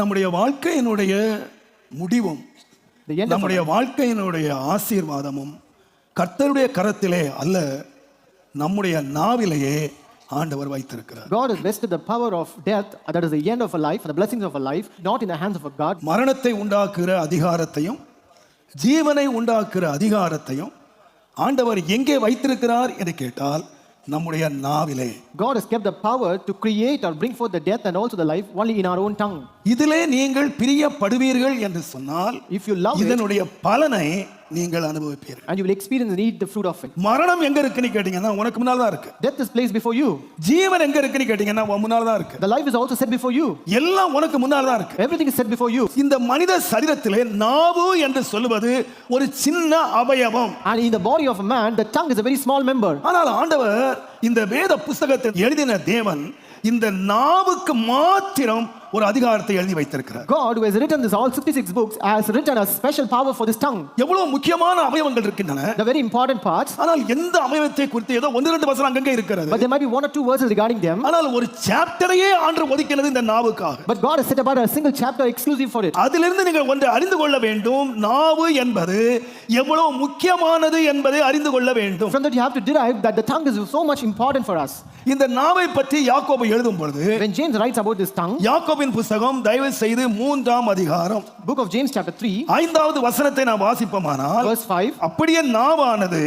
நம்முடைய வாழ்க்கையினுடைய முடிவும் நம்முடைய வாழ்க்கையினுடைய ஆசீர்வாதமும் கர்த்தருடைய கரத்திலே அல்ல நம்முடைய நாவிலேயே ஆண்டவர் வைத்திருக்கிறார் God has vested the power of death, that is the end of a life, and the blessings of a life, not in the hands of a God. மரணத்தை உண்டாக்குகிற அதிகாரத்தையும் ஜீவனை உண்டாக்குகிற அதிகாரத்தையும் ஆண்டவர் எங்கே வைத்திருக்கிறார் என்று கேட்டால் நம்முடைய நாவிலே God has kept the power to create or bring forth the death and also the life only in our own tongue. இதிலே நீங்கள் பிரியப்படுவீர்கள் என்று சொன்னால் If you love இதனுடைய பலனை நீங்கள் அனுபவிப்பீர்கள் and you will experience and eat the fruit of it. மரணம் எங்க இருக்குன்னு கேட்டீங்கன்னா உனக்கு முன்னால் தான் இருக்கு Death is placed before you. ஜீவன் எங்க இருக்குன்னு கேட்டீங்கன்னா உன் முன்னால் தான் இருக்கு The life is also set before you. எல்லாம் உனக்கு முன்னால் தான் இருக்கு Everything is set before you. இந்த மனித சரீரத்திலே நாவு என்று சொல்லுவது ஒரு சின்ன அவயவம் And in the body of a man, the tongue is a very small member. ஆனால் ஆண்டவர் இந்த வேத புஸ்தகத்தை எழுதின தேவன் இந்த நாவுக்கு மாத்திரம் ஒரு அதிகாரத்தை எழுதி வைத்திருக்கிறார் God, who has written this all 66 books, has written a special power for this tongue. எவ்வளவு முக்கியமான அவயவங்கள் இருக்கின்றன The very important parts, ஆனால் எந்த அவயவத்தை குறித்து ஏதோ ஒன்று ரெண்டு வசனம் அங்கங்கே இருக்கிறது but there might be one or two verses regarding them. ஆனால் ஒரு சாப்டரையே ஆண்டு ஒதுக்கினது இந்த நாவுக்காக But God has set apart a single chapter exclusive for it. அதிலிருந்து நீங்கள் ஒன்று அறிந்து கொள்ள வேண்டும் நாவு என்பது எவ்வளவு முக்கியமானது என்பதை அறிந்து கொள்ள வேண்டும் From that, you have to derive that the tongue is so much important for us. இந்த நாவை பற்றி யாக்கோபு எழுதும் பொழுது When James writes about this tongue, யாக்கோபின் புஸ்தகம் தயவு செய்து மூன்றாம் அதிகாரம். Book of James, chapter 3, ஐந்தாவது வசனத்தை நாம் வாசிப்போமானால் verse 5, அப்படியே நாவானது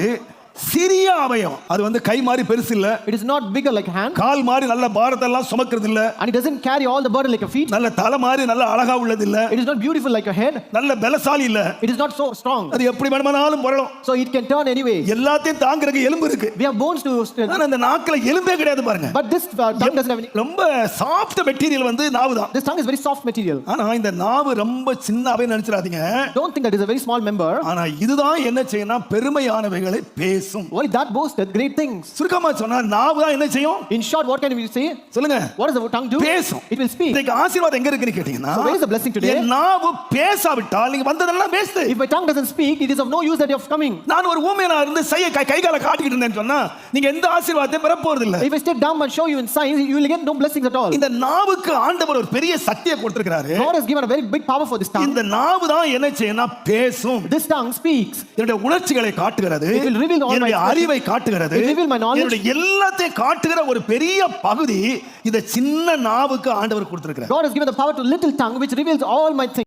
சிறிய அவயம் அது வந்து கை மாதிரி பெருசு இல்ல is not bigger like a hand, கால் மாதிரி நல்ல பாரத்தெல்லாம் சுமக்கிறது இல்ல and it doesn't carry all the burden like a feet. நல்ல தலை மாதிரி நல்ல அழகா உள்ளது இல்ல It is not beautiful like a head. நல்ல பலசாலி இல்ல It is not so strong. அது எப்படி வேணுமானாலும் வரலாம் So it can turn anyway. எல்லாத்தையும் தாங்குறதுக்கு எலும்பு இருக்கு We have bones to. ஆனா அந்த நாக்குல எலும்பே கிடையாது பாருங்க uh, tongue doesn't have any. ரொம்ப சாஃப்ட் மெட்டீரியல் வந்து நாவு தான் This tongue is very soft material. ஆனா இந்த நாவு ரொம்ப சின்னவே நினைச்சிடாதீங்க Don't think that is a very small member. ஆனா இதுதான் என்ன செய்யணும் பெருமையானவைகளை பேசும் Why that boasted great things? சுருக்கமா சொன்னா நாவு தான் என்ன செய்யும் In short, what can we say? சொல்லுங்க What does the tongue do? பேசும் It will speak. இன்னைக்கு ஆசீர்வாதம் எங்க இருக்குன்னு கேட்டீங்கன்னா So where is the blessing today? என் நாவு பேசாவிட்டால் நீங்க வந்ததெல்லாம் waste If my tongue doesn't speak, it is of no use that you're coming. நான் ஒரு ஊமையனா இருந்து செய்ய கை கால காட்டிக்கிட்டு இருந்தேன்னு சொன்னா நீங்க எந்த ஆசீர்வாதத்தையும் பெற போறது இல்ல If I step down and show you in signs, you will get no blessings at all. இந்த நாவுக்கு ஆண்டவர் ஒரு பெரிய சக்தியை கொடுத்திருக்கிறாரு God has given a very big power for this tongue. இந்த நாவு தான் என்ன செய்யணும் பேசும் This tongue speaks. என்னுடைய உணர்ச்சிகளை காட்டுகிறது It will reveal என்னுடைய. அறிவை காட்டுகிறது. என்னுடைய எல்லாத்தையும் காட்டுகிற ஒரு பெரிய பகுதி இந்த சின்ன நாவுக்கு ஆண்டவர் கொடுத்திருக்கிறார் God has given the power to little tongue which reveals all my things.